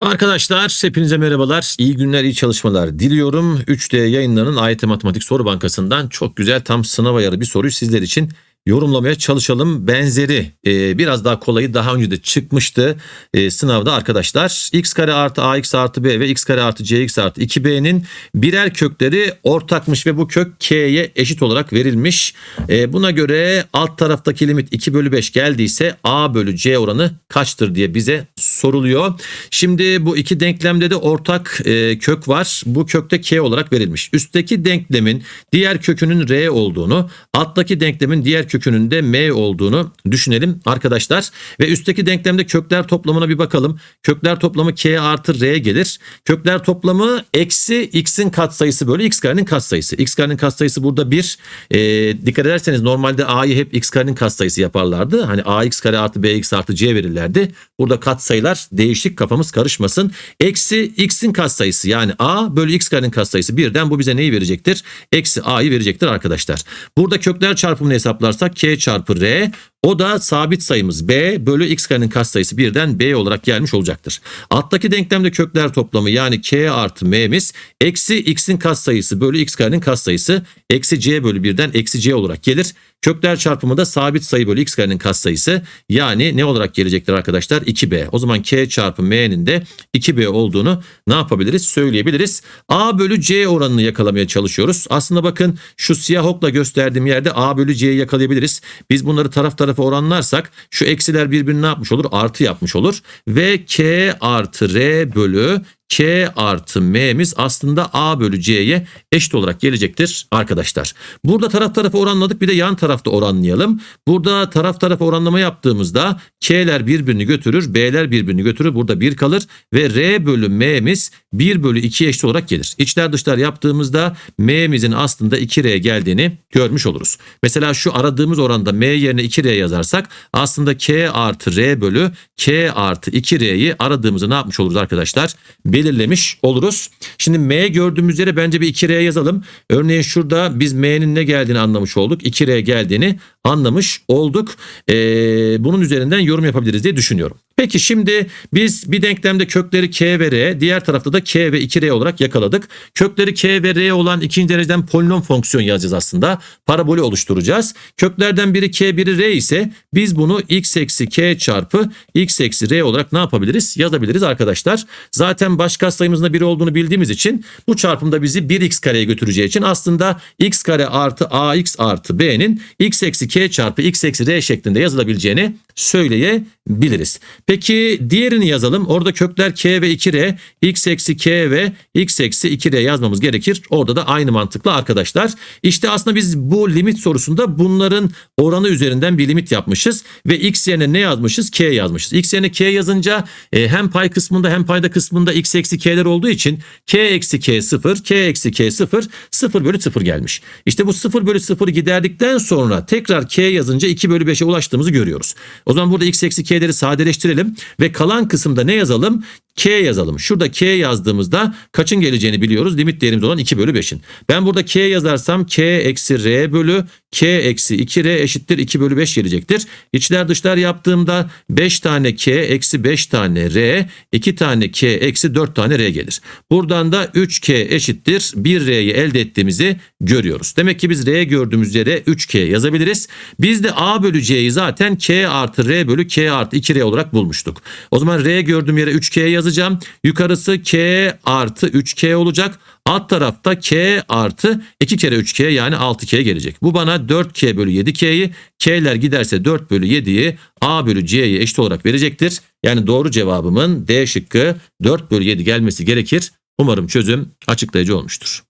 Arkadaşlar hepinize merhabalar. İyi günler, iyi çalışmalar diliyorum. 3D yayınlarının AYT Matematik Soru Bankası'ndan çok güzel tam sınav ayarı bir soruyu sizler için yorumlamaya çalışalım. Benzeri e, biraz daha kolayı daha önce de çıkmıştı e, sınavda arkadaşlar. x kare artı ax artı b ve x kare artı cx artı 2b'nin birer kökleri ortakmış ve bu kök k'ye eşit olarak verilmiş. E, buna göre alt taraftaki limit 2 bölü 5 geldiyse a bölü c oranı kaçtır diye bize soruluyor. Şimdi bu iki denklemde de ortak e, kök var. Bu kökte k olarak verilmiş. Üstteki denklemin diğer kökünün r olduğunu, alttaki denklemin diğer kökünün de m olduğunu düşünelim arkadaşlar. Ve üstteki denklemde kökler toplamına bir bakalım. Kökler toplamı k artı r gelir. Kökler toplamı eksi x'in katsayısı bölü x karenin katsayısı. x karenin katsayısı burada 1. E, dikkat ederseniz normalde a'yı hep x karenin katsayısı yaparlardı. Hani ax kare artı bx artı c verirlerdi. Burada katsayılar değişik kafamız karışmasın. Eksi x'in katsayısı yani a bölü x karenin katsayısı birden bu bize neyi verecektir? Eksi a'yı verecektir arkadaşlar. Burada kökler çarpımını hesaplarsak k çarpı r o da sabit sayımız b bölü x karenin katsayısı birden b olarak gelmiş olacaktır. Alttaki denklemde kökler toplamı yani k artı m'miz eksi x'in katsayısı bölü x karenin katsayısı eksi c bölü birden eksi c olarak gelir. Kökler çarpımı da sabit sayı bölü x karenin katsayısı yani ne olarak gelecektir arkadaşlar? 2b. O zaman k çarpı m'nin de 2b olduğunu ne yapabiliriz? Söyleyebiliriz. a bölü c oranını yakalamaya çalışıyoruz. Aslında bakın şu siyah okla gösterdiğim yerde a bölü c'yi yakalayabiliriz. Biz bunları taraf tarafa oranlarsak şu eksiler birbirini ne yapmış olur? Artı yapmış olur. Ve k artı r bölü K artı M'miz aslında A bölü C'ye eşit olarak gelecektir arkadaşlar. Burada taraf tarafa oranladık bir de yan tarafta oranlayalım. Burada taraf tarafa oranlama yaptığımızda K'ler birbirini götürür, B'ler birbirini götürür. Burada 1 kalır ve R bölü M'miz 1 bölü 2 eşit olarak gelir. İçler dışlar yaptığımızda M'mizin aslında 2R geldiğini görmüş oluruz. Mesela şu aradığımız oranda M yerine 2R yazarsak aslında K artı R bölü K artı 2R'yi aradığımızı ne yapmış oluruz arkadaşlar? Belirlemiş oluruz. Şimdi M gördüğümüz yere bence bir 2R yazalım. Örneğin şurada biz M'nin ne geldiğini anlamış olduk. 2R geldiğini anlamış olduk. Ee, bunun üzerinden yorum yapabiliriz diye düşünüyorum. Peki şimdi biz bir denklemde kökleri k ve r, diğer tarafta da k ve 2r olarak yakaladık. Kökleri k ve r olan ikinci dereceden polinom fonksiyon yazacağız aslında. Parabolü oluşturacağız. Köklerden biri k biri r ise biz bunu x eksi k çarpı x eksi r olarak ne yapabiliriz? Yazabiliriz arkadaşlar. Zaten baş katsayımızın da 1 olduğunu bildiğimiz için bu çarpımda bizi 1x kareye götüreceği için aslında x kare artı ax artı b'nin x eksi k çarpı x eksi r şeklinde yazılabileceğini söyleyebiliriz. Peki diğerini yazalım. Orada kökler k ve 2r, x eksi k ve x eksi 2r yazmamız gerekir. Orada da aynı mantıkla arkadaşlar. İşte aslında biz bu limit sorusunda bunların oranı üzerinden bir limit yapmışız. Ve x yerine ne yazmışız? k yazmışız. x yerine k yazınca e, hem pay kısmında hem payda kısmında x eksi k'ler olduğu için k eksi k 0, k eksi k 0, 0 bölü 0 gelmiş. İşte bu 0 bölü 0'ı giderdikten sonra tekrar k yazınca 2 bölü 5'e ulaştığımızı görüyoruz. O zaman burada x eksi k'leri sadeleştirelim ve kalan kısımda ne yazalım? K yazalım. Şurada K yazdığımızda kaçın geleceğini biliyoruz. Limit değerimiz olan 2 bölü 5'in. Ben burada K yazarsam K eksi R bölü K eksi 2R eşittir 2 bölü 5 gelecektir. İçler dışlar yaptığımda 5 tane K eksi 5 tane R 2 tane K eksi 4 tane R gelir. Buradan da 3K eşittir 1R'yi elde ettiğimizi görüyoruz. Demek ki biz R gördüğümüz yere 3K yazabiliriz. Biz de A bölü C'yi zaten K artı R bölü K artı 2R olarak bulmuştuk. O zaman R gördüğüm yere 3K yazacağım. Yukarısı K artı 3K olacak. Alt tarafta K artı 2 kere 3K yani 6K gelecek. Bu bana 4K bölü 7K'yi K'ler giderse 4 bölü 7'yi A bölü C'ye eşit olarak verecektir. Yani doğru cevabımın D şıkkı 4 bölü 7 gelmesi gerekir. Umarım çözüm açıklayıcı olmuştur.